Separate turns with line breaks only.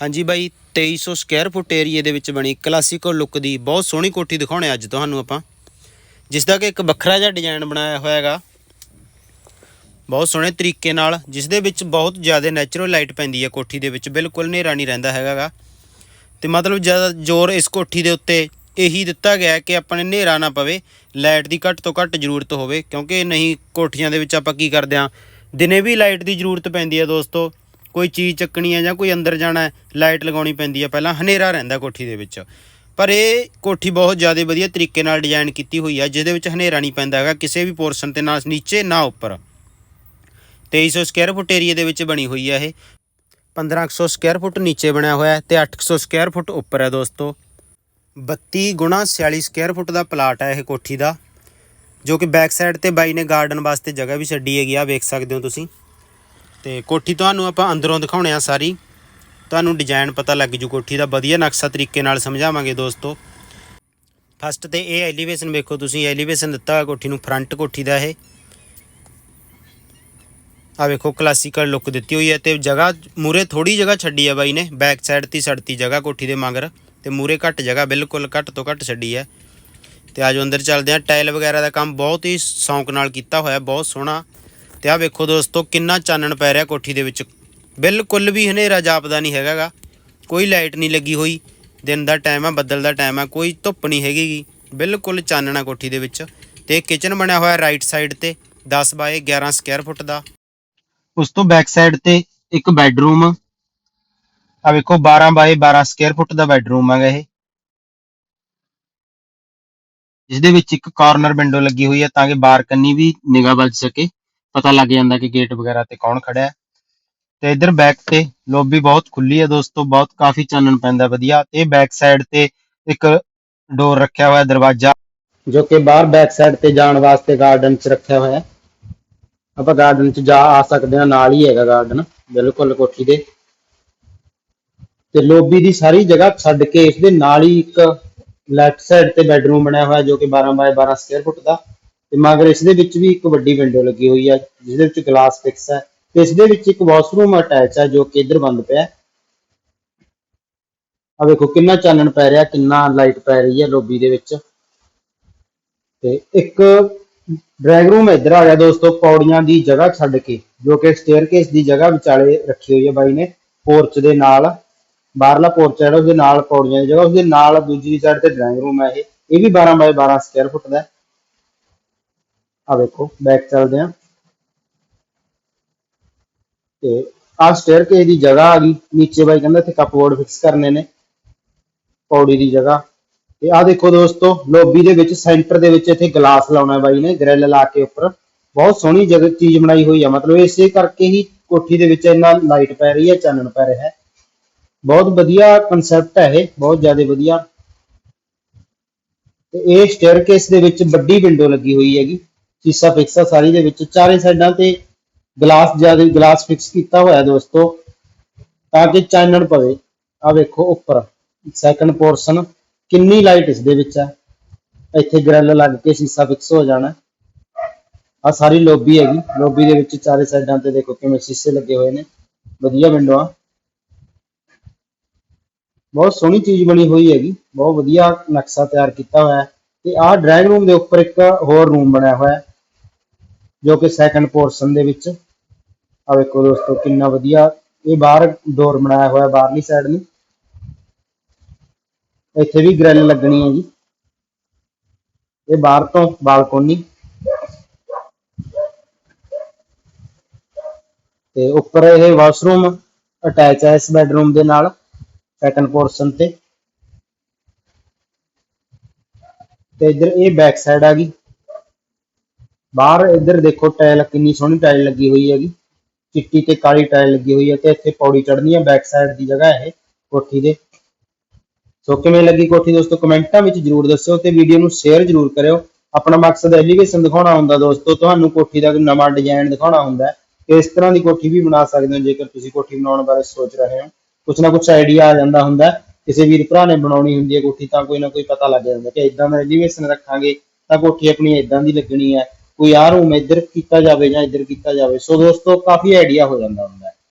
ਹਾਂਜੀ ਬਾਈ 2300 square foot ਏਰੀਏ ਦੇ ਵਿੱਚ ਬਣੀ ਕਲਾਸੀਕਲ ਲੁੱਕ ਦੀ ਬਹੁਤ ਸੋਹਣੀ ਕੋਠੀ ਦਿਖਾਉਣੇ ਅੱਜ ਤੁਹਾਨੂੰ ਆਪਾਂ। ਜਿਸ ਦਾ ਕਿ ਇੱਕ ਵੱਖਰਾ ਜਿਹਾ ਡਿਜ਼ਾਈਨ ਬਣਾਇਆ ਹੋਇਆ ਹੈਗਾ। ਬਹੁਤ ਸੋਹਣੇ ਤਰੀਕੇ ਨਾਲ ਜਿਸ ਦੇ ਵਿੱਚ ਬਹੁਤ ਜ਼ਿਆਦਾ ਨੈਚੁਰਲ ਲਾਈਟ ਪੈਂਦੀ ਹੈ ਕੋਠੀ ਦੇ ਵਿੱਚ, ਬਿਲਕੁਲ ਹਨੇਰਾ ਨਹੀਂ ਰਹਿੰਦਾ ਹੈਗਾਗਾ ਤੇ ਮਤਲਬ ਜ਼ਿਆਦਾ ਜ਼ੋਰ ਇਸ ਕੋਠੀ ਦੇ ਉੱਤੇ ਇਹੀ ਦਿੱਤਾ ਗਿਆ ਹੈ ਕਿ ਆਪਣੇ ਹਨੇਰਾ ਨਾ ਪਵੇ ਲਾਈਟ ਦੀ ਘੱਟ ਤੋਂ ਘੱਟ ਜ਼ਰੂਰਤ ਹੋਵੇ, ਕਿਉਂਕਿ ਨਹੀਂ ਕੋਠੀਆਂ ਦੇ ਵਿੱਚ ਆਪਾਂ ਕੀ ਕਰਦੇ ਹਾਂ, ਦਿਨੇ ਵੀ ਲਾਈਟ ਦੀ ਜ਼ਰੂਰਤ ਪੈਂਦੀ ਹੈ ਦੋਸਤੋ। ਕੋਈ ਚੀਜ਼ ਚੱਕਣੀ ਹੈ ਜਾਂ ਕੋਈ ਅੰਦਰ ਜਾਣਾ ਲਾਈਟ ਲਗਾਉਣੀ ਪੈਂਦੀ ਹੈ, ਪਹਿਲਾਂ ਹਨੇਰਾ ਰਹਿੰਦਾ ਕੋਠੀ ਦੇ ਵਿੱਚ। ਪਰ ਇਹ ਕੋਠੀ ਬਹੁਤ ਜ਼ਿਆਦਾ ਵਧੀਆ ਤਰੀਕੇ ਨਾਲ ਡਿਜ਼ਾਈਨ ਕੀਤੀ ਹੋਈ ਹੈ, ਜਿਹਦੇ ਵਿੱਚ ਹਨੇਰਾ ਨਹੀਂ ਪੈਂਦਾ ਹੈਗਾ, ਕਿਸੇ ਵੀ ਪੋਰਸ਼ਨ ਤੇ ਨਾ ਨੀਚੇ, ਨਾ ਉੱਪਰ। 2300 ਸਕੁਅਰ ਫੁੱਟ ਏਰੀਆ ਦੇ ਵਿੱਚ ਬਣੀ ਹੋਈ ਹੈ ਇਹ। 1500 ਸਕੁਅਰ ਫੁੱਟ ਨੀਚੇ ਬਣਿਆ ਹੋਇਆ ਹੈ ਤੇ 800 ਸਕੁਅਰ ਫੁੱਟ ਉੱਪਰ ਹੈ ਦੋਸਤੋ। 32 ਗੁਣਾ 46 ਸਕੁਅਰ ਫੁੱਟ ਦਾ ਪਲਾਟ ਹੈ ਇਹ ਕੋਠੀ ਦਾ, ਜੋ ਕਿ ਬੈਕ ਸਾਈਡ ਤੇ ਬਾਈ ਨੇ ਗਾਰਡਨ ਵਾਸਤੇ ਜਗ੍ਹਾ ਵੀ ਛੱਡੀ ਹੈਗੀ ਆ, ਵੇਖ ਸਕਦੇ ਹੋ ਤੁਸੀਂ। ਤੇ ਕੋਠੀ ਤੁਹਾਨੂੰ ਆਪਾਂ ਅੰਦਰੋਂ ਦਿਖਾਉਣੇ ਆ ਸਾਰੀ। ਤੁਹਾਨੂੰ ਡਿਜ਼ਾਈਨ ਪਤਾ ਲੱਗ ਜੂ ਕੋਠੀ ਦਾ। ਵਧੀਆ ਨਕਸ਼ਾ ਤਰੀਕੇ ਨਾਲ ਸਮਝਾਵਾਂਗੇ ਦੋਸਤੋ। ਫਸਟ ਤੇ ਇਹ ਐਲੀਵੇਸ਼ਨ ਵੇਖੋ ਤੁਸੀਂ। ਐਲੀਵੇਸ਼ਨ ਦਿੱਤਾ ਹੋਇਆ ਕੋਠੀ ਨੂੰ। ਫਰੰਟ ਕੋਠੀ ਦਾ ਇਹ। ਆ ਵੇਖੋ ਕਲਾਸੀਕਲ ਲੁੱਕ ਦਿੱਤੀ ਹੋਈ ਹੈ ਤੇ ਜਗ੍ਹਾ ਮੂਰੇ ਥੋੜੀ ਜਗ੍ਹਾ ਛੱਡੀ ਹੈ ਬਾਈ ਨੇ। ਬੈਕ ਸਾਈਡ ਤੇ ਸੜਤੀ ਜਗ੍ਹਾ ਕੋਠੀ ਦੇ ਮਗਰ। ਤੇ ਮੂਰੇ ਘੱਟ ਜਗ੍ਹਾ, ਬਿਲਕੁਲ ਘੱਟ ਤੋਂ ਘੱਟ ਛੱਡੀ ਹੈ ਤੇ ਆਜੋ ਅੰਦਰ ਚੱਲਦੇ ਆ। ਟਾਇਲ ਵਗੈਰਾ ਦਾ ਕੰਮ ਬਹੁਤ ਹੀ ਸ਼ੌਂਕ ਨਾਲ ਕੀਤਾ ਹੋਇਆ। ਬਹੁਤ ਸੋਹਣਾ ਤੇ ਆ ਵੇਖੋ ਦੋਸਤੋ, ਕਿੰਨਾ ਚਾਨਣ ਪੈ ਰਿਹਾ ਕੋਠੀ ਦੇ ਵਿੱਚ। ਬਿਲਕੁਲ ਵੀ ਹਨੇਰਾ ਜਾਪਦਾ ਨਹੀਂ ਹੈਗਾਗਾ ਕੋਈ ਲਾਈਟ ਨਹੀਂ ਲੱਗੀ ਹੋਈ। ਦਿਨ ਦਾ ਟਾਈਮ ਆ, ਬੱਦਲ ਦਾ ਟਾਈਮ ਆ, ਕੋਈ ਧੁੱਪ ਨਹੀਂ ਹੈਗੀ ਬਿਲਕੁਲ ਚਾਨਣਾ ਕੋਠੀ ਦੇ ਵਿੱਚ। ਤੇ ਕਿਚਨ ਬਣਿਆ ਹੋਇਆ ਰਾਈਟ ਸਾਈਡ ਤੇ 10 ਬਾਏ 11 ਸਕੁਅਰ ਫੁੱਟ ਦਾ। ਉਸ ਤੋਂ ਬੈਕ ਸਾਈਡ ਤੇ ਇੱਕ ਬੈੱਡਰੂਮ ਆ ਵੇਖੋ 12 ਬਾਏ 12 ਸਕੁਅਰ ਫੁੱਟ ਦਾ ਬੈੱਡਰੂਮ ਹੈਗਾ ਇਹ। ਜਿਸ ਦੇ ਵਿੱਚ ਇੱਕ ਕਾਰਨਰ ਵਿੰਡੋ ਲੱਗੀ ਹੋਈ ਹੈ ਤਾਂ ਕਿ ਬਾਹਰ ਕੰਨੀ ਵੀ ਨਿਗਾਹ ਵੱਜ ਸਕੇ। ਪਤਾ ਲੱਗ ਜਾਂਦਾ ਕਿ ਗੇਟ ਵਗੈਰਾ ਤੇ ਕੌਣ ਖੜਾ ਹੈ। ਤੇ ਇਧਰ ਬੈਕ ਤੇ ਲੌਬੀ ਬਹੁਤ ਖੁੱਲੀ ਹੈ ਦੋਸਤੋ, ਬਹੁਤ ਕਾਫੀ ਚਾਨਣ ਪੈਂਦਾ ਵਧੀਆ। ਤੇ ਬੈਕ ਸਾਈਡ ਤੇ ਇੱਕ ਡੋਰ ਰੱਖਿਆ ਹੋਇਆ ਦਰਵਾਜ਼ਾ, ਜੋ ਕਿ ਬਾਹਰ ਬੈਕ ਸਾਈਡ ਤੇ ਜਾਣ ਵਾਸਤੇ ਗਾਰਡਨ 'ਚ ਰੱਖਿਆ ਹੋਇਆ ਹੈ। ਆਪਾਂ ਗਾਰਡਨ 'ਚ ਜਾ ਆ ਸਕਦੇ ਹਾਂ, ਨਾਲ ਹੀ ਹੈਗਾ ਗਾਰਡਨ ਬਿਲਕੁਲ ਕੋਠੀ ਦੇ। ਤੇ ਲੌਬੀ ਦੀ ਸਾਰੀ ਜਗ੍ਹਾ ਛੱਡ ਕੇ ਇਸ ਦੇ ਨਾਲ ਹੀ ਇੱਕ ਲੈਫਟ ਸਾਈਡ ਤੇ ਬੈਡਰੂਮ ਬਣਿਆ ਹੋਇਆ, ਜੋ ਕਿ 12 ਬਾਏ 12 ਸਕੁਅਰ ਫੁੱਟ ਦਾ। ਤੇ ਮਗਰ ਇਸ ਦੇ ਵਿੱਚ ਵੀ ਇੱਕ ਵੱਡੀ ਵਿੰਡੋ ਲੱਗੀ ਹੋਈ ਹੈ ਜਿਸ ਦੇ ਵਿੱਚ ਗਲਾਸ ਫਿਕਸ ਹੈ ਤੇ ਇਸ ਦੇ ਵਿੱਚ ਇੱਕ ਵਾਸ਼ਰੂਮ ਅਟੈਚ ਹੈ ਜੋ ਕਿ ਇੱਧਰ ਬੰਦ ਪਿਆ। ਆ ਵੇਖੋ ਕਿੰਨਾ ਚਾਨਣ ਪੈ ਰਿਹਾ, ਕਿੰਨਾ ਲਾਈਟ ਪੈ ਰਹੀ ਹੈ ਲੋਬੀ ਦੇ ਵਿੱਚ। ਤੇ ਇੱਕ ਡਰਾਇੰਗ ਰੂਮ ਇੱਧਰ ਆ ਗਿਆ ਦੋਸਤੋ, ਪੌੜੀਆਂ ਦੀ ਜਗ੍ਹਾ ਛੱਡ ਕੇ, ਜੋ ਕਿ ਸਟੇਅਰਕੇਸ ਦੀ ਜਗ੍ਹਾ ਵਿਚਾਲੇ ਰੱਖੀ ਹੋਈ ਹੈ ਬਾਈ ਨੇ ਪੋਰਚ ਦੇ ਨਾਲ। ਬਾਹਰਲਾ ਪੋਰਚ ਹੈ ਜਿਹੜਾ, ਉਹਦੇ ਨਾਲ ਪੌੜੀਆਂ ਦੀ ਜਗ੍ਹਾ ਉਸਦੇ ਨਾਲ ਦੂਜੀ ਸਾਈਡ ਤੇ ਡਰਾਇੰਗ ਰੂਮ ਹੈ ਇਹ। ਇਹ ਵੀ 12 ਬਾਏ 12 ਸਕੁਅਰ ਫੁੱਟ ਦਾ ਆ ਵੇਖੋ ਬੈਕ ਚੱਲਦੇ ਆ ਤੇ ਆ ਸਟੇਅਰਕੇਸ ਦੀ ਜਗ੍ਹਾ ਆ ਗਈ। ਨੀਚੇ ਬਾਈ ਕਹਿੰਦਾ ਇੱਥੇ ਕਪਬੋਰਡ ਫਿਕਸ ਕਰਨੇ ਨੇ। ਪੌੜੀ ਦੀ ਜਗ੍ਹਾ। ਤੇ ਆ ਦੇਖੋ ਦੋਸਤੋ ਲੋਬੀ ਦੇ ਵਿੱਚ ਸੈਂਟਰ ਦੇ ਵਿੱਚ ਇੱਥੇ ਗਲਾਸ ਲਾਉਣਾ ਬਾਈ ਨੇ ਗ੍ਰਿਲ ਲਾ ਕੇ ਉੱਪਰ। ਬਹੁਤ ਸੋਹਣੀ ਜਗ੍ਹਾ ਚੀਜ਼ ਬਣਾਈ ਹੋਈ ਆ। ਮਤਲਬ ਇਸੇ ਕਰਕੇ ਹੀ ਕੋਠੀ ਦੇ ਵਿੱਚ ਇੰਨਾ ਲਾਈਟ ਪੈ ਰਹੀ ਹੈ, ਚਾਨਣ ਪੈ ਰਿਹਾ ਹੈ। ਬਹੁਤ ਵਧੀਆ ਕਨਸੈਪਟ ਹੈ ਇਹ, ਬਹੁਤ ਜ਼ਿਆਦਾ ਵਧੀਆ। ਤੇ ਇਹ ਸਟੇਅਰਕੇਸ ਦੇ ਵਿੱਚ ਵੱਡੀ ਵਿੰਡੋ ਲੱਗੀ ਹੋਈ ਹੈਗੀ। ਸ਼ੀਸ਼ਾ ਫਿਕਸ ਆ ਸਾਰੀ ਦੇ ਵਿੱਚ। ਚਾਰੇ ਸਾਈਡਾਂ ਤੇ ਗਲਾਸ ਜ਼ਿਆਦਾ ਗਲਾਸ ਫਿਕਸ ਕੀਤਾ ਹੋਇਆ ਦੋਸਤੋ, ਤਾਂ ਕਿ ਚਾਨਣ ਪਵੇ। ਆ ਵੇਖੋ ਉੱਪਰ ਸੈਕੰਡ ਪੋਰਸ਼ਨ ਕਿੰਨੀ ਲਾਈਟ ਇਸ ਦੇ ਵਿੱਚ ਹੈ ਇੱਥੇ ਗ੍ਰਿਲ ਲੱਗ ਕੇ ਸ਼ੀਸ਼ਾ ਫਿਕਸ ਹੋ ਜਾਣਾ। ਆ ਸਾਰੀ ਲੋਬੀ ਹੈਗੀ। ਲੋਬੀ ਦੇ ਵਿੱਚ ਚਾਰੇ ਸਾਈਡਾਂ ਤੇ ਦੇਖੋ ਕਿਵੇਂ ਸ਼ੀਸ਼ੇ ਲੱਗੇ ਹੋਏ ਨੇ। ਵਧੀਆ ਵਿੰਡੋ ਆ। ਬਹੁਤ ਸੋਹਣੀ ਚੀਜ਼ ਬਣੀ ਹੋਈ ਹੈਗੀ। ਬਹੁਤ ਵਧੀਆ ਨਕਸ਼ਾ ਤਿਆਰ ਕੀਤਾ ਹੋਇਆ ਹੈ। ਤੇ ਆਹ ਡਰਾਇੰਗ ਰੂਮ ਦੇ ਉੱਪਰ ਇੱਕ ਹੋਰ ਰੂਮ ਬਣਿਆ ਹੋਇਆ ਹੈ। ਜੋ ਕਿ ਸੈਕੰਡ ਪੋਰਸ਼ਨ ਦੇ ਵਿੱਚ। ਆ ਵੇਖੋ ਦੋਸਤੋ, ਕਿੰਨਾ ਵਧੀਆ। ਇਹ ਬਾਹਰ ਡੋਰ ਬਣਾਇਆ ਹੋਇਆ, ਬਾਹਰਲੀ ਸਾਈਡ ਨੂੰ। ਇੱਥੇ ਵੀ ਗ੍ਰਿਲ ਲੱਗਣੀ ਹੈ ਜੀ। ਇਹ ਬਾਹਰ ਤੋਂ ਬਾਲਕੋਨੀ। ਤੇ ਉੱਪਰ ਇਹ ਵਾਸ਼ਰੂਮ ਅਟੈਚ ਹੈ ਇਸ ਬੈਡਰੂਮ ਦੇ ਨਾਲ ਸੈਕੰਡ ਪੋਰਸ਼ਨ ਤੇ। ਤੇ ਇਧਰ ਇਹ ਬੈਕ ਸਾਈਡ ਆ ਗਈ। ਬਾਹਰ ਇੱਧਰ ਦੇਖੋ ਟਾਇਲ ਕਿੰਨੀ ਸੋਹਣੀ ਟਾਇਲ ਲੱਗੀ ਹੋਈ ਹੈਗੀ। ਚਿੱਟੀ ਤੇ ਕਾਲੀ ਟਾਇਲ ਲੱਗੀ ਹੋਈ ਹੈ ਤੇ ਇੱਥੇ ਪੌੜੀ ਚੜ੍ਹਨੀ ਹੈ ਬੈਕ ਸਾਈਡ ਦੀ ਜਗ੍ਹਾ ਇਹ ਕੋਠੀ ਦੇ। ਸੋ ਕਿਵੇਂ ਲੱਗੀ ਕੋਠੀ ਦੋਸਤੋ ਕਮੈਂਟਾਂ ਵਿੱਚ ਜਰੂਰ ਦੱਸਿਓ ਤੇ ਵੀਡੀਓ ਨੂੰ ਸ਼ੇਅਰ ਜਰੂਰ ਕਰਿਓ। ਆਪਣਾ ਮਕਸਦ ਐਲੀਵੇਸ਼ਨ ਦਿਖਾਉਣਾ ਹੁੰਦਾ ਦੋਸਤੋ, ਤੁਹਾਨੂੰ ਕੋਠੀ ਦਾ ਨਵਾਂ ਡਿਜ਼ਾਈਨ ਦਿਖਾਉਣਾ ਹੁੰਦਾ ਹੈ। ਇਸ ਤਰ੍ਹਾਂ ਦੀ ਕੋਠੀ ਵੀ ਬਣਾ ਸਕਦੇ ਹੋ ਜੇਕਰ ਤੁਸੀਂ ਕੋਠੀ ਬਣਾਉਣ ਬਾਰੇ ਸੋਚ ਰਹੇ ਹੋ। ਕੁਛ ਨਾ ਕੁਛ ਆਈਡੀਆ ਆ ਜਾਂਦਾ ਹੁੰਦਾ ਕਿਸੇ ਵੀਰ ਭਰਾ ਨੇ ਬਣਾਉਣੀ ਹੁੰਦੀ ਹੈ ਕੋਠੀ ਤਾਂ ਕੋਈ ਨਾ ਕੋਈ ਪਤਾ ਲੱਗ ਜਾਂਦਾ ਕਿ ਇਦਾਂ ਦਾ ਐਲੀਵੇਸ਼ਨ ਰੱਖਾਂਗੇ ਤਾਂ ਕੋਠੀ ਆਪਣੀ ਇਦਾਂ ਦੀ ਲੱਗਣੀ ਹੈ। ਕੋਈ ਆਹ ਰੂਮ ਇੱਧਰ ਕੀਤਾ ਜਾਵੇ ਜਾਂ ਇੱਧਰ ਕੀਤਾ ਜਾਵੇ। ਸੋ ਦੋਸਤੋ, ਕਾਫੀ ਆਈਡੀਆ ਹੋ ਜਾਂਦਾ ਹੁੰਦਾ ਹੈ।